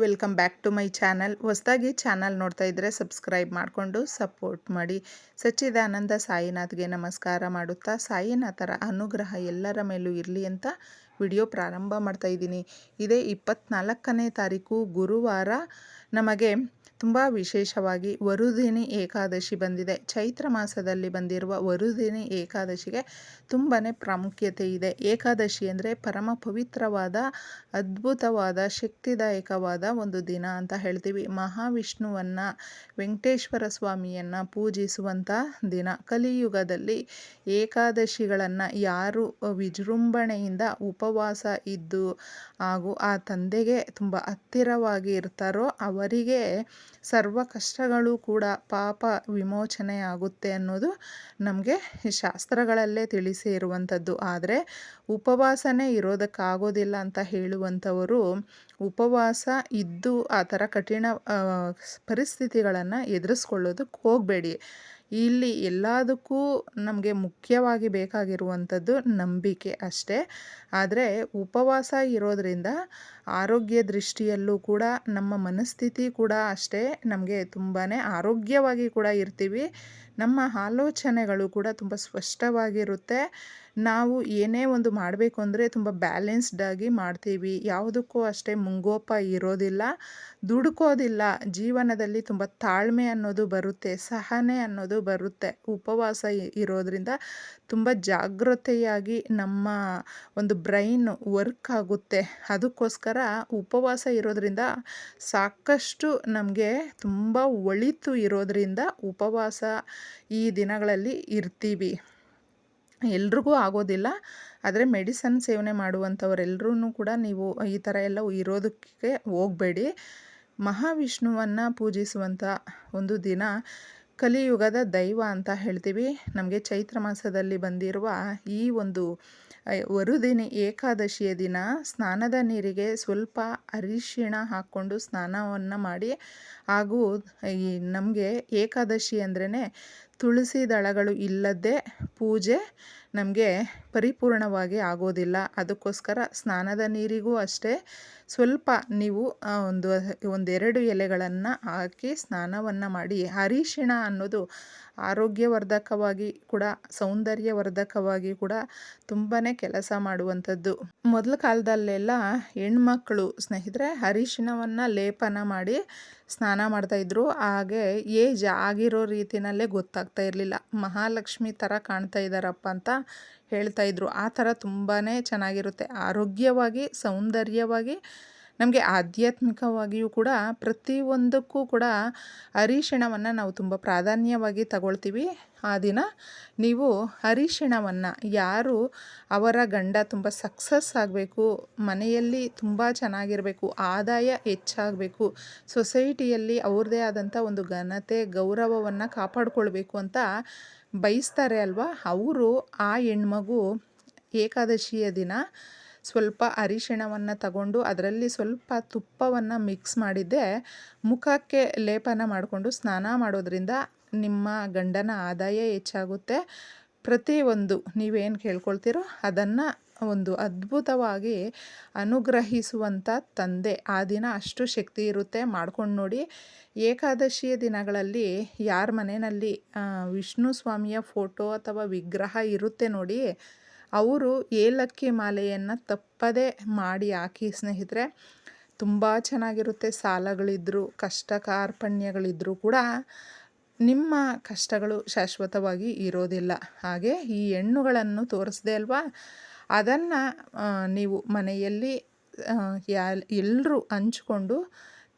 Welcome back to my channel. ಹೊಸದಾಗಿ channel ನೋಡ್ತಾ ಇದ್ದರೆ ಸಬ್ಸ್ಕ್ರೈಬ್ ಮಾಡಿಕೊಂಡು ಸಪೋರ್ಟ್ ಮಾಡಿ. ಸಚ್ಚಿದಾನಂದ ಸಾಯಿನಾಥ್ಗೆ ನಮಸ್ಕಾರ ಮಾಡುತ್ತಾ, ಸಾಯಿನಾಥರ ಅನುಗ್ರಹ ಎಲ್ಲರ ಮೇಲೂ ಇರಲಿ ಅಂತ ವಿಡಿಯೋ ಪ್ರಾರಂಭ ಮಾಡ್ತಾ ಇದ್ದೀನಿ. ಇದೇ ಇಪ್ಪತ್ತ್ನಾಲ್ಕನೇ ತಾರೀಕು, ಗುರುವಾರ ನಮಗೆ ತುಂಬ ವಿಶೇಷವಾಗಿ ವರುದಿನಿ ಏಕಾದಶಿ ಬಂದಿದೆ. ಚೈತ್ರ ಮಾಸದಲ್ಲಿ ಬಂದಿರುವ ವರುದಿನಿ ಏಕಾದಶಿಗೆ ತುಂಬಾ ಪ್ರಾಮುಖ್ಯತೆ ಇದೆ. ಏಕಾದಶಿ ಅಂದರೆ ಪರಮ ಪವಿತ್ರವಾದ, ಅದ್ಭುತವಾದ, ಶಕ್ತಿದಾಯಕವಾದ ಒಂದು ದಿನ ಅಂತ ಹೇಳ್ತೀವಿ. ಮಹಾವಿಷ್ಣುವನ್ನು, ವೆಂಕಟೇಶ್ವರ ಸ್ವಾಮಿಯನ್ನು ಪೂಜಿಸುವಂಥ ದಿನ. ಕಲಿಯುಗದಲ್ಲಿ ಏಕಾದಶಿಗಳನ್ನು ಯಾರು ವಿಜೃಂಭಣೆಯಿಂದ ಉಪವಾಸ ಇದ್ದು ಹಾಗೂ ಆ ತಂದೆಗೆ ತುಂಬ ಹತ್ತಿರವಾಗಿ ಇರ್ತಾರೋ ಅವರಿಗೆ ಸರ್ವ ಕಷ್ಟಗಳು ಕೂಡ ಪಾಪ ವಿಮೋಚನೆ ಆಗುತ್ತೆ ಅನ್ನೋದು ನಮಗೆ ಶಾಸ್ತ್ರಗಳಲ್ಲೇ ತಿಳಿಸಿ ಇರುವಂಥದ್ದು. ಆದರೆ ಉಪವಾಸನೇ ಇರೋದಕ್ಕಾಗೋದಿಲ್ಲ ಅಂತ ಹೇಳುವಂಥವರು ಉಪವಾಸ ಇದ್ದು ಆ ಥರ ಕಠಿಣ ಪರಿಸ್ಥಿತಿಗಳನ್ನು ಎದುರಿಸ್ಕೊಳ್ಳೋದಕ್ಕೆ ಹೋಗಬೇಡಿ. ಇಲ್ಲಿ ಎಲ್ಲದಕ್ಕೂ ನಮಗೆ ಮುಖ್ಯವಾಗಿ ಬೇಕಾಗಿರುವಂಥದ್ದು ನಂಬಿಕೆ ಅಷ್ಟೇ. ಆದರೆ ಉಪವಾಸ ಇರೋದರಿಂದ ಆರೋಗ್ಯ ದೃಷ್ಟಿಯಲ್ಲೂ ಕೂಡ, ನಮ್ಮ ಮನಸ್ಥಿತಿ ಕೂಡ ಅಷ್ಟೇ ನಮಗೆ ತುಂಬಾ ಆರೋಗ್ಯವಾಗಿ ಕೂಡ ಇರ್ತೀವಿ. ನಮ್ಮ ಆಲೋಚನೆಗಳು ಕೂಡ ತುಂಬ ಸ್ಪಷ್ಟವಾಗಿರುತ್ತೆ. ನಾವು ಏನೇ ಒಂದು ಮಾಡಬೇಕು ಅಂದರೆ ತುಂಬ ಬ್ಯಾಲೆನ್ಸ್ಡಾಗಿ ಮಾಡ್ತೀವಿ. ಯಾವುದಕ್ಕೂ ಅಷ್ಟೇ ಮುಂಗೋಪ ಇರೋದಿಲ್ಲ, ದುಡುಕೋದಿಲ್ಲ. ಜೀವನದಲ್ಲಿ ತುಂಬ ತಾಳ್ಮೆ ಅನ್ನೋದು ಬರುತ್ತೆ, ಸಹನೆ ಅನ್ನೋದು ಬರುತ್ತೆ. ಉಪವಾಸ ಇರೋದರಿಂದ ತುಂಬ ಜಾಗೃತೆಯಾಗಿ ನಮ್ಮ ಒಂದು ಬ್ರೈನ್ ವರ್ಕ್ ಆಗುತ್ತೆ. ಅದಕ್ಕೋಸ್ಕರ ಉಪವಾಸ ಇರೋದರಿಂದ ಸಾಕಷ್ಟು ನಮಗೆ ತುಂಬ ಒಳಿತು ಇರೋದರಿಂದ ಉಪವಾಸ ಈ ದಿನಗಳಲ್ಲಿ ಇರ್ತೀವಿ. ಎಲ್ರಿಗೂ ಆಗೋದಿಲ್ಲ. ಆದರೆ ಮೆಡಿಸನ್ ಸೇವನೆ ಮಾಡುವಂಥವರೆಲ್ಲರೂ ಕೂಡ ನೀವು ಈ ಥರ ಎಲ್ಲ ಇರೋದಕ್ಕೆ ಹೋಗಬೇಡಿ. ಮಹಾವಿಷ್ಣುವನ್ನು ಪೂಜಿಸುವಂಥ ಒಂದು ದಿನ ಕಲಿಯುಗದ ದೈವ ಅಂತ ಹೇಳ್ತೀವಿ. ನಮಗೆ ಚೈತ್ರ ಮಾಸದಲ್ಲಿ ಬಂದಿರುವ ಈ ಒಂದು ವರುದಿನಿ ಏಕಾದಶಿಯ ದಿನ ಸ್ನಾನದ ನೀರಿಗೆ ಸ್ವಲ್ಪ ಅರಿಶಿಣ ಹಾಕ್ಕೊಂಡು ಸ್ನಾನವನ್ನು ಮಾಡಿ ಹಾಗೂ ಈ ನಮಗೆ ಏಕಾದಶಿ ಅಂದ್ರೇ ತುಳಸಿ ದಳಗಳು ಇಲ್ಲದೆ ಪೂಜೆ ನಮಗೆ ಪರಿಪೂರ್ಣವಾಗಿ ಆಗೋದಿಲ್ಲ. ಅದಕ್ಕೋಸ್ಕರ ಸ್ನಾನದ ನೀರಿಗೂ ಅಷ್ಟೇ ಸ್ವಲ್ಪ ನೀವು ಒಂದು, ಒಂದೆರಡು ಎಲೆಗಳನ್ನು ಹಾಕಿ ಸ್ನಾನವನ್ನು ಮಾಡಿ. ಅರಿಶಿಣ ಅನ್ನೋದು ಆರೋಗ್ಯವರ್ಧಕವಾಗಿ ಕೂಡ, ಸೌಂದರ್ಯವರ್ಧಕವಾಗಿ ಕೂಡ ತುಂಬಾ ಕೆಲಸ ಮಾಡುವಂಥದ್ದು. ಮೊದಲ ಕಾಲದಲ್ಲೆಲ್ಲ ಹೆಣ್ಮಕ್ಳು ಸ್ನೇಹಿತರೆ ಅರಿಶಿನವನ್ನು ಲೇಪನ ಮಾಡಿ ಸ್ನಾನ ಮಾಡ್ತಾಯಿದ್ರು ಹಾಗೆ ಏಜ್ ಆಗಿರೋ ರೀತಿಯಲ್ಲೇ ಗೊತ್ತಾಗ್ತಾ ಇರಲಿಲ್ಲ. ಮಹಾಲಕ್ಷ್ಮಿ ಥರ ಕಾಣ್ತಾ ಇದ್ದಾರಪ್ಪ ಅಂತ ಹೇಳ್ತಾಯಿದ್ರು ಆ ಥರ ತುಂಬಾ ಚೆನ್ನಾಗಿರುತ್ತೆ. ಆರೋಗ್ಯವಾಗಿ, ಸೌಂದರ್ಯವಾಗಿ ನಮಗೆ ಆಧ್ಯಾತ್ಮಿಕವಾಗಿಯೂ ಕೂಡ ಪ್ರತಿಯೊಂದಕ್ಕೂ ಕೂಡ ಅರಿಶಿಣವನ್ನು ನಾವು ತುಂಬ ಪ್ರಾಧಾನ್ಯವಾಗಿ ತಗೊಳ್ತೀವಿ. ಆ ದಿನ ನೀವು ಅರಿಶಿಣವನ್ನು ಯಾರು ಅವರ ಗಂಡ ತುಂಬ ಸಕ್ಸಸ್ ಆಗಬೇಕು, ಮನೆಯಲ್ಲಿ ತುಂಬ ಚೆನ್ನಾಗಿರಬೇಕು, ಆದಾಯ ಹೆಚ್ಚಾಗಬೇಕು, ಸೊಸೈಟಿಯಲ್ಲಿ ಅವ್ರದ್ದೇ ಆದಂಥ ಒಂದು ಘನತೆ, ಗೌರವವನ್ನು ಕಾಪಾಡಿಕೊಳ್ಬೇಕು ಅಂತ ಬಯಸ್ತಾರೆ ಅಲ್ವಾ? ಅವರು ಆ ಹೆಣ್ಮಗು ಏಕಾದಶಿಯ ದಿನ ಸ್ವಲ್ಪ ಅರಿಶಿಣವನ್ನು ತಗೊಂಡು ಅದರಲ್ಲಿ ಸ್ವಲ್ಪ ತುಪ್ಪವನ್ನು ಮಿಕ್ಸ್ ಮಾಡಿದ್ದೆ. ಮುಖಕ್ಕೆ ಲೇಪನ ಮಾಡಿಕೊಂಡು ಸ್ನಾನ ಮಾಡೋದ್ರಿಂದ ನಿಮ್ಮ ಗಂಡನ ಆದಾಯ ಹೆಚ್ಚಾಗುತ್ತೆ. ಪ್ರತಿಯೊಂದು ನೀವೇನು ಕೇಳ್ಕೊಳ್ತೀರೋ ಅದನ್ನು ಒಂದು ಅದ್ಭುತವಾಗಿ ಅನುಗ್ರಹಿಸುವಂಥ ತಂದೆ. ಆ ದಿನ ಅಷ್ಟು ಶಕ್ತಿ ಇರುತ್ತೆ. ಮಾಡ್ಕೊಂಡು ನೋಡಿ. ಏಕಾದಶಿಯ ದಿನಗಳಲ್ಲಿ ಯಾರ ಮನೆಯಲ್ಲಿ ವಿಷ್ಣು ಸ್ವಾಮಿಯ ಫೋಟೋ ಅಥವಾ ವಿಗ್ರಹ ಇರುತ್ತೆ ನೋಡಿ ಅವರು ಏಲಕ್ಕಿ ಮಾಲೆಯನ್ನು ತಪ್ಪದೇ ಮಾಡಿ ಹಾಕಿ, ಸ್ನೇಹಿತರೆ. ತುಂಬ ಚೆನ್ನಾಗಿರುತ್ತೆ. ಸಾಲಗಳಿದ್ದರೂ ಕಷ್ಟ ಕಾರ್ಪಣ್ಯಗಳಿದ್ದರೂ ಕೂಡ ನಿಮ್ಮ ಕಷ್ಟಗಳು ಶಾಶ್ವತವಾಗಿ ಇರೋದಿಲ್ಲ. ಹಾಗೆ ಈ ಹೆಣ್ಣುಗಳನ್ನು ತೋರಿಸ್ದೆ ಅಲ್ವಾ? ಅದನ್ನು ನೀವು ಮನೆಯಲ್ಲಿ ಯಾ ಎಲ್ಲರೂ ಹಂಚಿಕೊಂಡು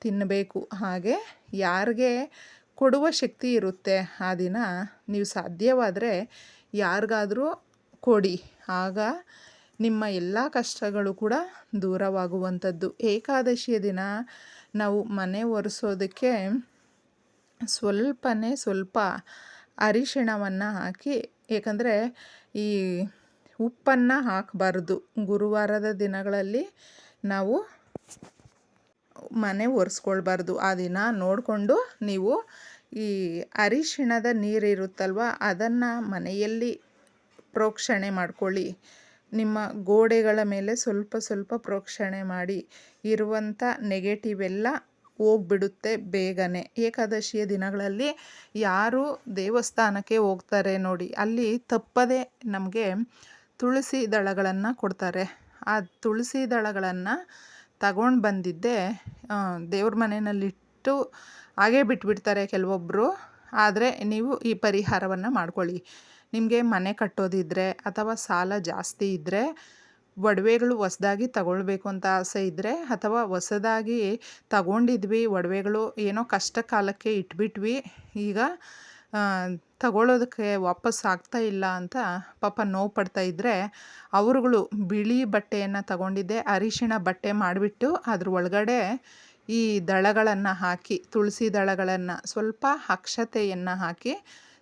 ತಿನ್ನಬೇಕು. ಹಾಗೆ ಯಾರಿಗೆ ಕೊಡುವ ಶಕ್ತಿ ಇರುತ್ತೆ ಆ ದಿನ, ನೀವು ಸಾಧ್ಯವಾದರೆ ಯಾರಿಗಾದರೂ ಕೊಡಿ. ಆಗ ನಿಮ್ಮ ಎಲ್ಲ ಕಷ್ಟಗಳು ಕೂಡ ದೂರವಾಗುವಂಥದ್ದು. ಏಕಾದಶಿಯ ದಿನ ನಾವು ಮನೆ ಒರೆಸೋದಕ್ಕೆ ಸ್ವಲ್ಪನೇ ಸ್ವಲ್ಪ ಅರಿಶಿಣವನ್ನು ಹಾಕಿ, ಏಕೆಂದರೆ ಈ ಉಪ್ಪನ್ನು ಹಾಕಬಾರ್ದು. ಗುರುವಾರದ ದಿನಗಳಲ್ಲಿ ನಾವು ಮನೆ ಒರೆಸ್ಕೊಳ್ಬಾರ್ದು. ಆ ದಿನ ನೋಡಿಕೊಂಡು ನೀವು ಈ ಅರಿಶಿಣದ ನೀರಿರುತ್ತಲ್ವ, ಅದನ್ನು ಮನೆಯಲ್ಲಿ ಪ್ರೋಕ್ಷಣೆ ಮಾಡ್ಕೊಳ್ಳಿ. ನಿಮ್ಮ ಗೋಡೆಗಳ ಮೇಲೆ ಸ್ವಲ್ಪ ಸ್ವಲ್ಪ ಪ್ರೋಕ್ಷಣೆ ಮಾಡಿ. ಇರುವಂಥ ನೆಗೆಟಿವ್ ಎಲ್ಲ ಹೋಗ್ಬಿಡುತ್ತೆ ಬೇಗನೆ. ಏಕಾದಶಿಯ ದಿನಗಳಲ್ಲಿ ಯಾರು ದೇವಸ್ಥಾನಕ್ಕೆ ಹೋಗ್ತಾರೆ ನೋಡಿ, ಅಲ್ಲಿ ತಪ್ಪದೆ ನಮಗೆ ತುಳಸಿ ದಳಗಳನ್ನು ಕೊಡ್ತಾರೆ. ಆ ತುಳಸಿ ದಳಗಳನ್ನು ತಗೊಂಡು ಬಂದಿದ್ದೆ ದೇವ್ರ ಮನೆಯಲ್ಲಿಟ್ಟು ಹಾಗೇ ಬಿಟ್ಬಿಡ್ತಾರೆ ಕೆಲವೊಬ್ಬರು ಆದರೆ ನೀವು ಈ ಪರಿಹಾರವನ್ನು ಮಾಡ್ಕೊಳ್ಳಿ. ನಿಮಗೆ ಮನೆ ಕಟ್ಟೋದಿದ್ದರೆ ಅಥವಾ ಸಾಲ ಜಾಸ್ತಿ ಇದ್ದರೆ ಒಡವೆಗಳು ಹೊಸ್ದಾಗಿ ತಗೊಳ್ಬೇಕು ಅಂತ ಆಸೆ ಇದ್ದರೆ ಅಥವಾ ಹೊಸದಾಗಿ ತಗೊಂಡಿದ್ವಿ, ಒಡವೆಗಳು ಏನೋ ಕಷ್ಟ ಕಾಲಕ್ಕೆ ಇಟ್ಬಿಟ್ವಿ, ಈಗ ತಗೊಳ್ಳೋದಕ್ಕೆ ವಾಪಸ್ ಆಗ್ತಾ ಇಲ್ಲ ಅಂತ ಪಾಪ ನೋವು ಪಡ್ತಾ ಇದ್ದರೆ ಅವರುಗಳು ಬಿಳಿ ಬಟ್ಟೆಯನ್ನು ತಗೊಂಡಿದ್ದೆ, ಅರಿಶಿಣ ಬಟ್ಟೆ ಮಾಡಿಬಿಟ್ಟು ಅದ್ರ ಒಳಗಡೆ ಈ ದಳಗಳನ್ನು ಹಾಕಿ, ತುಳಸಿ ದಳಗಳನ್ನು ಸ್ವಲ್ಪ ಅಕ್ಷತೆಯನ್ನು ಹಾಕಿ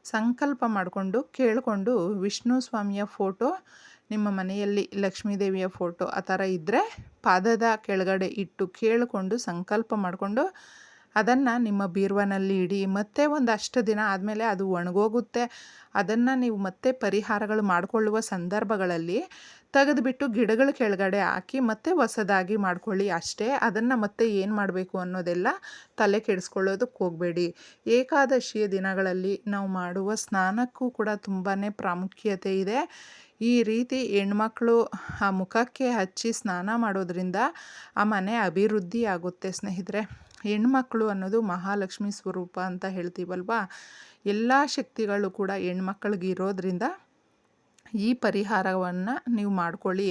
ಸಂಕಲ್ಪ ಮಾಡಿಕೊಂಡು ಕೇಳಿಕೊಂಡು ವಿಷ್ಣು ಸ್ವಾಮಿಯ ಫೋಟೋ, ನಿಮ್ಮ ಮನೆಯಲ್ಲಿ ಲಕ್ಷ್ಮೀದೇವಿಯ ಫೋಟೋ ಆ ಥರ ಇದ್ದರೆ ಪಾದದ ಕೆಳಗಡೆ ಇಟ್ಟು ಕೇಳಿಕೊಂಡು ಸಂಕಲ್ಪ ಮಾಡಿಕೊಂಡು ಅದನ್ನು ನಿಮ್ಮ ಬೀರ್ವನಲ್ಲಿ ಇಡಿ. ಮತ್ತೆ ಒಂದು ಅಷ್ಟು ದಿನ ಆದಮೇಲೆ ಅದು ಒಣಗೋಗುತ್ತೆ. ಅದನ್ನು ನೀವು ಮತ್ತೆ ಪರಿಹಾರಗಳು ಮಾಡಿಕೊಳ್ಳುವ ಸಂದರ್ಭಗಳಲ್ಲಿ ತೆಗೆದುಬಿಟ್ಟು ಗಿಡಗಳ ಕೆಳಗಡೆ ಹಾಕಿ ಮತ್ತೆ ಹೊಸದಾಗಿ ಮಾಡ್ಕೊಳ್ಳಿ ಅಷ್ಟೇ. ಅದನ್ನು ಮತ್ತೆ ಏನು ಮಾಡಬೇಕು ಅನ್ನೋದೆಲ್ಲ ತಲೆ ಕೆಡಿಸ್ಕೊಳ್ಳೋದಕ್ಕೆ ಹೋಗಬೇಡಿ. ಏಕಾದಶಿಯ ದಿನಗಳಲ್ಲಿ ನಾವು ಮಾಡುವ ಸ್ನಾನಕ್ಕೂ ಕೂಡ ತುಂಬಾ ಪ್ರಾಮುಖ್ಯತೆ ಇದೆ. ಈ ರೀತಿ ಹೆಣ್ಮಕ್ಳು ಆ ಮುಖಕ್ಕೆ ಹಚ್ಚಿ ಸ್ನಾನ ಮಾಡೋದ್ರಿಂದ ಆ ಮನೆ ಅಭಿವೃದ್ಧಿ ಆಗುತ್ತೆ ಸ್ನೇಹಿತರೆ. ಹೆಣ್ಮಕ್ಳು ಅನ್ನೋದು ಮಹಾಲಕ್ಷ್ಮಿ ಸ್ವರೂಪ ಅಂತ ಹೇಳ್ತೀವಲ್ವಾ? ಎಲ್ಲ ಶಕ್ತಿಗಳು ಕೂಡ ಹೆಣ್ಮಕ್ಳಿಗೆ ಇರೋದ್ರಿಂದ ಈ ಪರಿಹಾರವನ್ನು ನೀವು ಮಾಡ್ಕೊಳ್ಳಿ.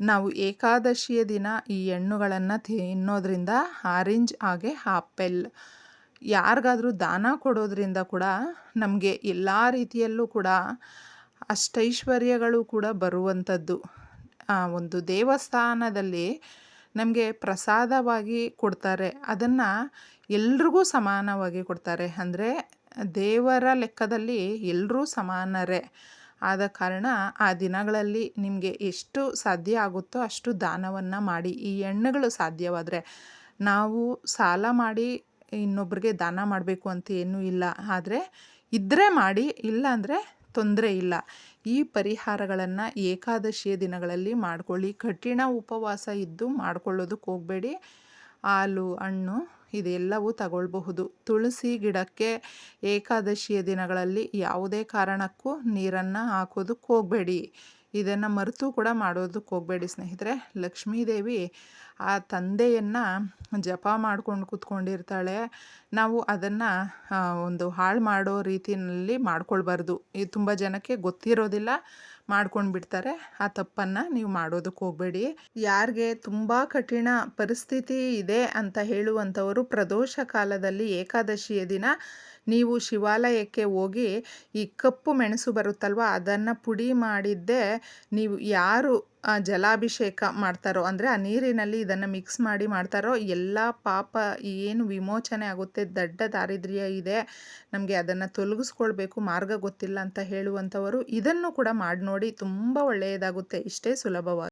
ನಾವು ಏಕಾದಶಿಯ ದಿನ ಈ ಹಣ್ಣುಗಳನ್ನು ತಿನ್ನೋದ್ರಿಂದ ಆರೆಂಜ್ ಹಾಗೆ ಆಪೆಲ್. ಯಾರಿಗಾದರೂ ದಾನ ಕೊಡೋದ್ರಿಂದ ಕೂಡ ನಮಗೆ ಎಲ್ಲ ರೀತಿಯಲ್ಲೂ ಕೂಡ ಅಷ್ಟೈಶ್ವರ್ಯಗಳು ಕೂಡ ಬರುವಂಥದ್ದು ಒಂದು ದೇವಸ್ಥಾನದಲ್ಲಿ ನಮಗೆ ಪ್ರಸಾದವಾಗಿ ಕೊಡ್ತಾರೆ. ಅದನ್ನು ಎಲ್ರಿಗೂ ಸಮಾನವಾಗಿ ಕೊಡ್ತಾರೆ. ಅಂದರೆ ದೇವರ ಲೆಕ್ಕದಲ್ಲಿ ಎಲ್ಲರೂ ಸಮಾನರೇ. ಆದ ಕಾರಣ ಆ ದಿನಗಳಲ್ಲಿ ನಿಮಗೆ ಎಷ್ಟು ಸಾಧ್ಯ ಆಗುತ್ತೋ ಅಷ್ಟು ದಾನವನ್ನು ಮಾಡಿ, ಈ ಎಣ್ಣೆಗಳು ಸಾಧ್ಯವಾದರೆ. ನಾವು ಸಾಲ ಮಾಡಿ ಇನ್ನೊಬ್ರಿಗೆ ದಾನ ಮಾಡಬೇಕು ಅಂತ ಏನೂ ಇಲ್ಲ. ಆದರೆ ಇದ್ದರೆ ಮಾಡಿ ಇಲ್ಲ ಅಂದರೆ ತೊಂದರೆ ಇಲ್ಲ. ಈ ಪರಿಹಾರಗಳನ್ನು ಏಕಾದಶಿಯ ದಿನಗಳಲ್ಲಿ ಮಾಡ್ಕೊಳ್ಳಿ. ಕಠಿಣ ಉಪವಾಸ ಇದ್ದು ಮಾಡ್ಕೊಳ್ಳೋದಕ್ಕೆ ಹೋಗಬೇಡಿ. ಹಾಲು, ಹಣ್ಣು ಇದೆಲ್ಲವೂ ತಗೊಳ್ಬಹುದು. ತುಳಸಿ ಗಿಡಕ್ಕೆ ಏಕಾದಶಿಯ ದಿನಗಳಲ್ಲಿ ಯಾವುದೇ ಕಾರಣಕ್ಕೂ ನೀರನ್ನು ಹಾಕೋದಕ್ಕೆ ಹೋಗಬೇಡಿ. ಇದನ್ನು ಮರೆತು ಕೂಡ ಮಾಡೋದಕ್ಕೆ ಹೋಗಬೇಡಿ ಸ್ನೇಹಿತರೆ. ಲಕ್ಷ್ಮೀದೇವಿ ಆ ತಂದೆಯನ್ನು ಜಪ ಮಾಡ್ಕೊಂಡು ಕೂತ್ಕೊಂಡಿರ್ತಾಳೆ. ನಾವು ಅದನ್ನು ಒಂದು ಹಾಳು ಮಾಡೋ ರೀತಿಯಲ್ಲಿ ಮಾಡ್ಕೊಳ್ಬಾರ್ದು. ಇದು ತುಂಬ ಜನಕ್ಕೆ ಗೊತ್ತಿರೋದಿಲ್ಲ. ಮಾಡ್ಕೊಂಡು ಬಿಡ್ತಾರೆ. ಆ ತಪ್ಪನ್ನು ನೀವು ಮಾಡೋದಕ್ಕೆ ಹೋಗಬೇಡಿ. ಯಾರಿಗೆ ತುಂಬ ಕಠಿಣ ಪರಿಸ್ಥಿತಿ ಇದೆ ಅಂತ ಹೇಳುವಂಥವರು ಪ್ರದೋಷ ಕಾಲದಲ್ಲಿ ಏಕಾದಶಿಯ ದಿನ ನೀವು ಶಿವಾಲಯಕ್ಕೆ ಹೋಗಿ ಈ ಕಪ್ಪು ಮೆಣಸು ಬರುತ್ತಲ್ವ, ಅದನ್ನು ಪುಡಿ ಮಾಡಿದ್ದೇ ನೀವು ಯಾರು ಜಲಾಭಿಷೇಕ ಮಾಡ್ತಾರೋ, ಅಂದರೆ ಆ ನೀರಿನಲ್ಲಿ ಇದನ್ನು ಮಿಕ್ಸ್ ಮಾಡಿ ಮಾಡ್ತಾರೋ, ಎಲ್ಲ ಪಾಪ ಏನು ವಿಮೋಚನೆ ಆಗುತ್ತೆ, ದಡ್ಡ ದಾರಿದ್ರ್ಯ ಇದೆ, ನಮಗೆ ಅದನ್ನು ತೊಲಗಿಸ್ಕೊಳ್ಬೇಕು, ಮಾರ್ಗ ಗೊತ್ತಿಲ್ಲ ಅಂತ ಹೇಳುವಂಥವರು ಇದನ್ನು ಕೂಡ ಮಾಡಿ ನೋಡಿ, ತುಂಬ ಒಳ್ಳೆಯದಾಗುತ್ತೆ. ಇಷ್ಟೇ ಸುಲಭವಾಗಿ.